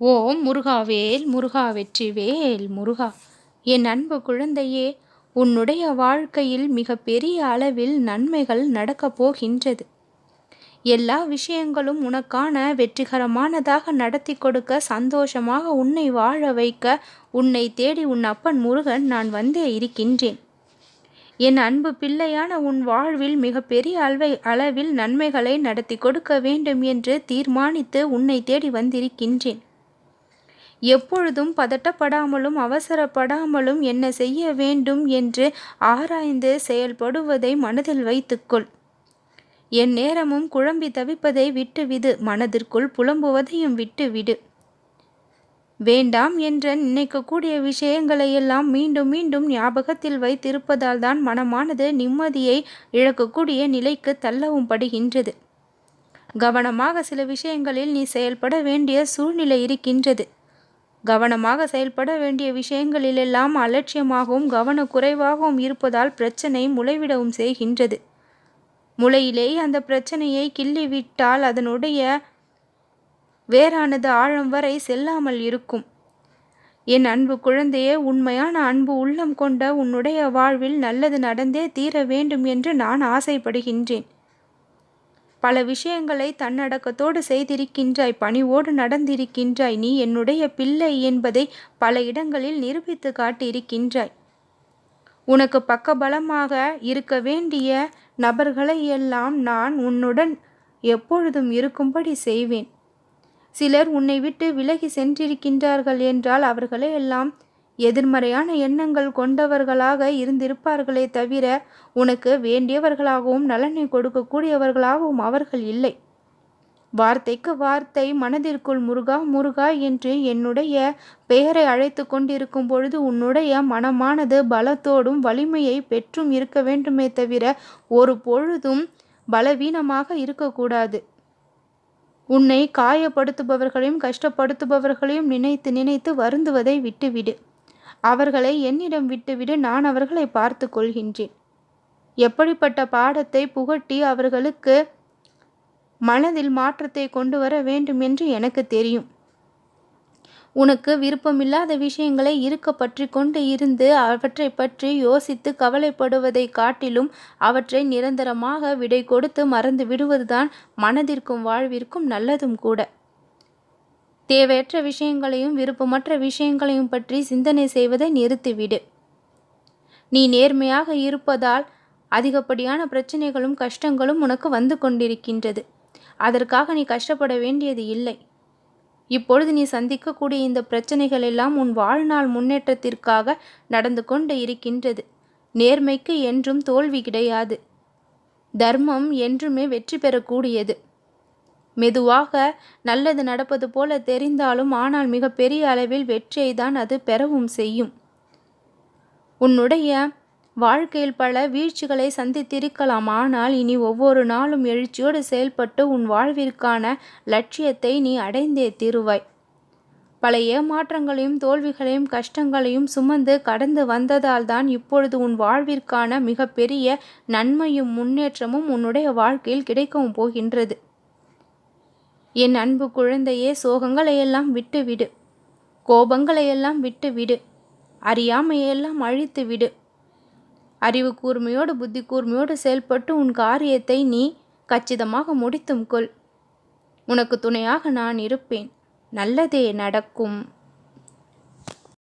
ஓம் முருகாவேல் முருகா வெற்றிவேல் முருகா. என் அன்பு குழந்தையே உன்னுடைய வாழ்க்கையில் மிக பெரிய அளவில் நன்மைகள் நடக்கப் போகின்றது. எல்லா விஷயங்களும் உனக்கான வெற்றிகரமானதாக நடத்தி கொடுக்க சந்தோஷமாக உன்னை வாழ வைக்க உன்னை தேடி உன் அப்பன் முருகன் நான் வந்தே இருக்கின்றேன். என் அன்பு பிள்ளையான உன் வாழ்வில் மிக பெரிய அளவை அளவில் நன்மைகளை நடத்தி கொடுக்க வேண்டும் என்று தீர்மானித்து உன்னை தேடி வந்திருக்கின்றேன். எப்பொழுதும் பதட்டப்படாமலும் அவசரப்படாமலும் என்ன செய்ய வேண்டும் என்று ஆராய்ந்து செயல்படுவதை மனதில் வைத்துக்கொள். என் நேரமும் குழம்பி தவிப்பதை விட்டுவிடு மனதிற்குள் புலம்புவதையும் விட்டுவிடு. வேண்டாம் என்ற நினைக்கக்கூடிய விஷயங்களையெல்லாம் மீண்டும் மீண்டும் ஞாபகத்தில் வைத்திருப்பதால் தான் மனமானது நிம்மதியை இழக்கக்கூடிய நிலைக்கு தள்ளவும் படுகின்றது. கவனமாக சில விஷயங்களில் நீ செயல்பட வேண்டிய சூழ்நிலை இருக்கின்றது. கவனமாக செயல்பட வேண்டிய விஷயங்களிலெல்லாம் அலட்சியமாகவும் கவனக்குறைவாகவும் இருப்பதால் பிரச்சனை முளைவிடவும் செய்கின்றது. முளையிலே அந்த பிரச்சனையை கிள்ளிவிட்டால் அதனுடைய வேறானது ஆழம் வரை செல்லாமல் இருக்கும். என் அன்பு குழந்தையே உண்மையான அன்பு உள்ளம் கொண்ட உன்னுடைய வாழ்வில் நல்லது நடந்தே தீர வேண்டும் என்று நான் ஆசைப்படுகின்றேன். பல விஷயங்களை தன்னடக்கத்தோடு செய்திருக்கின்றாய் பணிவோடு நடந்திருக்கின்றாய் நீ என்னுடைய பிள்ளை என்பதை பல இடங்களில் நிரூபித்து காட்டியிருக்கின்றாய். உனக்கு பக்கபலமாக இருக்க வேண்டிய நபர்களை எல்லாம் நான் உன்னுடன் எப்பொழுதும் இருக்கும்படி செய்வேன். சிலர் உன்னை விட்டு விலகி சென்றிருக்கின்றார்கள் என்றால் அவர்களை எல்லாம் எதிர்மறையான எண்ணங்கள் கொண்டவர்களாக இருந்திருப்பார்களே தவிர உனக்கு வேண்டியவர்களாகவும் நலனை கொடுக்கக்கூடியவர்களாகவும் அவர்கள் இல்லை. வார்த்தைக்கு வார்த்தை மனதிற்குள் முருகா முருகா என்று என்னுடைய பெயரை அழைத்து கொண்டிருக்கும் பொழுது உன்னுடைய மனமானது பலத்தோடும் வலிமையை பெற்றும் இருக்க வேண்டுமே தவிர ஒரு பொழுதும் பலவீனமாக இருக்கக்கூடாது. உன்னை காயப்படுத்துபவர்களையும் கஷ்டப்படுத்துபவர்களையும் நினைத்து நினைத்து வருந்துவதை விட்டுவிடு. அவர்களை என்னிடம் விட்டுவிடு நான் அவர்களை பார்த்து கொள்கின்றேன். எப்படிப்பட்ட பாடத்தை புகட்டி அவர்களுக்கு மனதில் மாற்றத்தை கொண்டு வர வேண்டும் என்று எனக்கு தெரியும். உனக்கு விருப்பமில்லாத விஷயங்களை இருக்க பற்றி கொண்டு இருந்து அவற்றை பற்றி யோசித்து கவலைப்படுவதை காட்டிலும் அவற்றை நிரந்தரமாக விடை கொடுத்து மறந்து விடுவதுதான் மனதிற்கும் வாழ்விற்கும் நல்லதும் கூட. தேவையற்ற விஷயங்களையும் விருப்பமற்ற விஷயங்களையும் பற்றி சிந்தனை செய்வதை நிறுத்திவிடு. நீ நேர்மையாக இருப்பதால் அதிகப்படியான பிரச்சனைகளும் கஷ்டங்களும் உனக்கு வந்து கொண்டிருக்கின்றது. அதற்காக நீ கஷ்டப்பட வேண்டியது இல்லை. இப்பொழுது நீ சந்திக்கக்கூடிய இந்த பிரச்சனைகள் எல்லாம் உன் வாழ்நாள் முன்னேற்றத்திற்காக நடந்து கொண்டு இருக்கின்றது. நேர்மைக்கு என்றும் தோல்வி கிடையாது. தர்மம் என்றுமே வெற்றி பெறக்கூடியது. மெதுவாக நல்லது நடப்பது போல தெரிந்தாலும் ஆனால் மிக பெரிய அளவில் வெற்றியை தான் அது பெறவும் செய்யும். உன்னுடைய வாழ்க்கையில் பல வீழ்ச்சிகளை சந்தித்திருக்கலாம். ஆனால் இனி ஒவ்வொரு நாளும் எழுச்சியோடு செயல்பட்டு உன் வாழ்விற்கான லட்சியத்தை நீ அடைந்தே தீருவாய். பல ஏமாற்றங்களையும் தோல்விகளையும் கஷ்டங்களையும் சுமந்து கடந்து வந்ததால் தான் இப்பொழுது உன் வாழ்விற்கான மிகப்பெரிய நன்மையும் முன்னேற்றமும் உன்னுடைய வாழ்க்கையில் கிடைக்கவும் போகின்றது. என் அன்பு குழந்தையே சோகங்களையெல்லாம் விட்டுவிடு. கோபங்களையெல்லாம் விட்டுவிடு. அறியாமையெல்லாம் அழித்து விடு அறிவு கூர்மையோடு புத்தி கூர்மையோடு செயல்பட்டு உன் காரியத்தை நீ கச்சிதமாக முடித்தும் கொள். உனக்கு துணையாக நான் இருப்பேன். நல்லதே நடக்கும்.